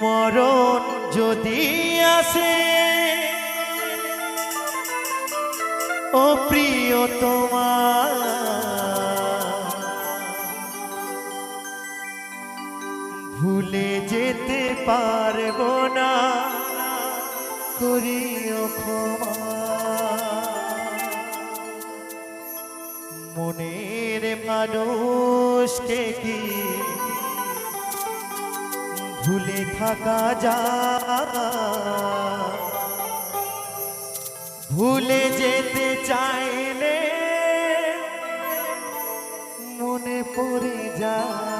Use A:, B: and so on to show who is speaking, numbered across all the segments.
A: মরণ যদি আসে ও প্রিয় তোমার ভুলে যেতে পারব না করিও মনের মানুষকে কি ভুলে থাকা যা ভুলে যেতে চাইলে মনে পড়ে যায়।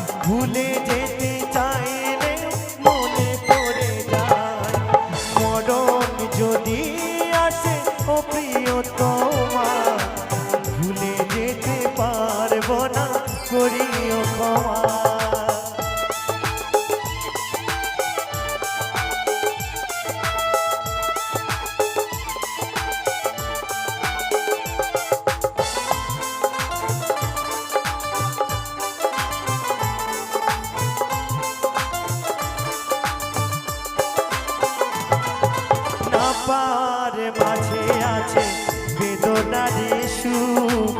A: পার মাঝে আছে বেদনার সুখ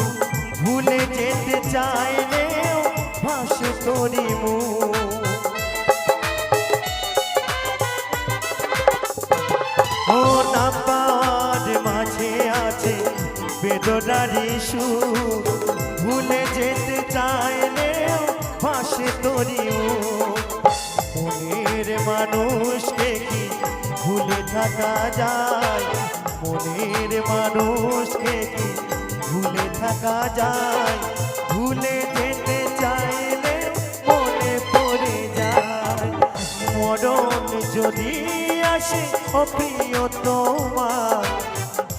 A: ভুলে যেতে চাইলেও ভাসে মুখ ও না মাঝে আছে ভুলে যেতে চাইলেও ভাসে তোরি মুখ মনের মানুষকে কি ভুলে থাকা যায়। মনের মানুষকে কি ভুলে থাকা যায়। ভুলে যেতে চাইলে মনে পড়ে যায়। মরণ যদি আসে অপ্রিয় তোমার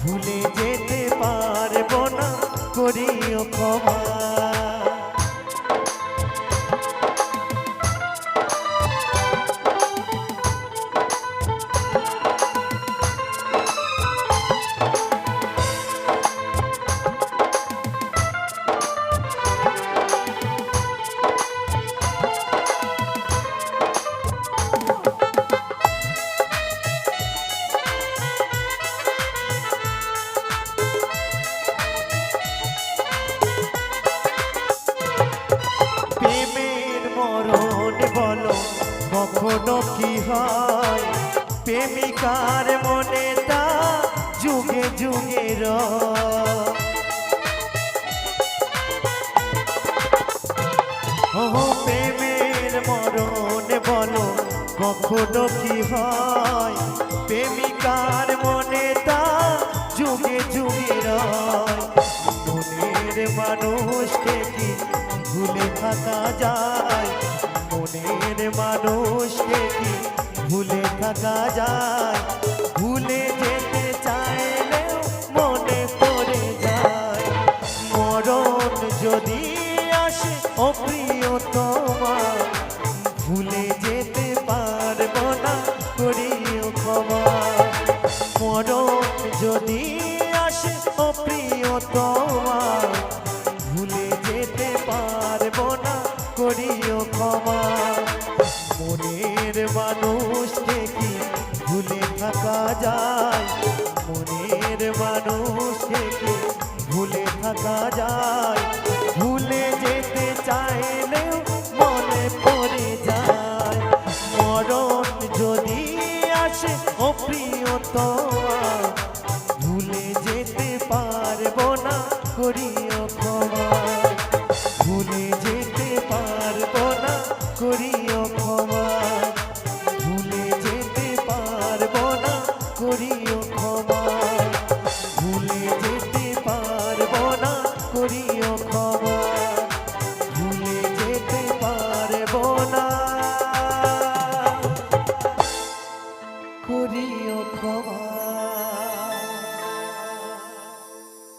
A: ভুলে যেতে পারব না, করিও ক্ষমা। কখনো কি হয়? প্রেমিকার মনে তা যুগে যুগে। ও প্রেমের মরণ বলো, কখনো কি হয়? প্রেমিকার মনে তা যুগে যুগে রয়। মানুষকে কি ভুলে থাকা যায়? থাকা যায়, ভুলে যেতে চাইলে মনে পড়ে যায়। মরণ যদি আসে অপ্রিয় তোমার ভুলে যেতে পারব না করিও ক্ষমা। মরণ যদি আসে অপ্রিয় তোমার ভুলে যেতে পারব না করিও ক্ষমা। থাকা যায়। ভুলে যেতে চাইলে মনে পড়ে যায়। মরণ যদি আসে ও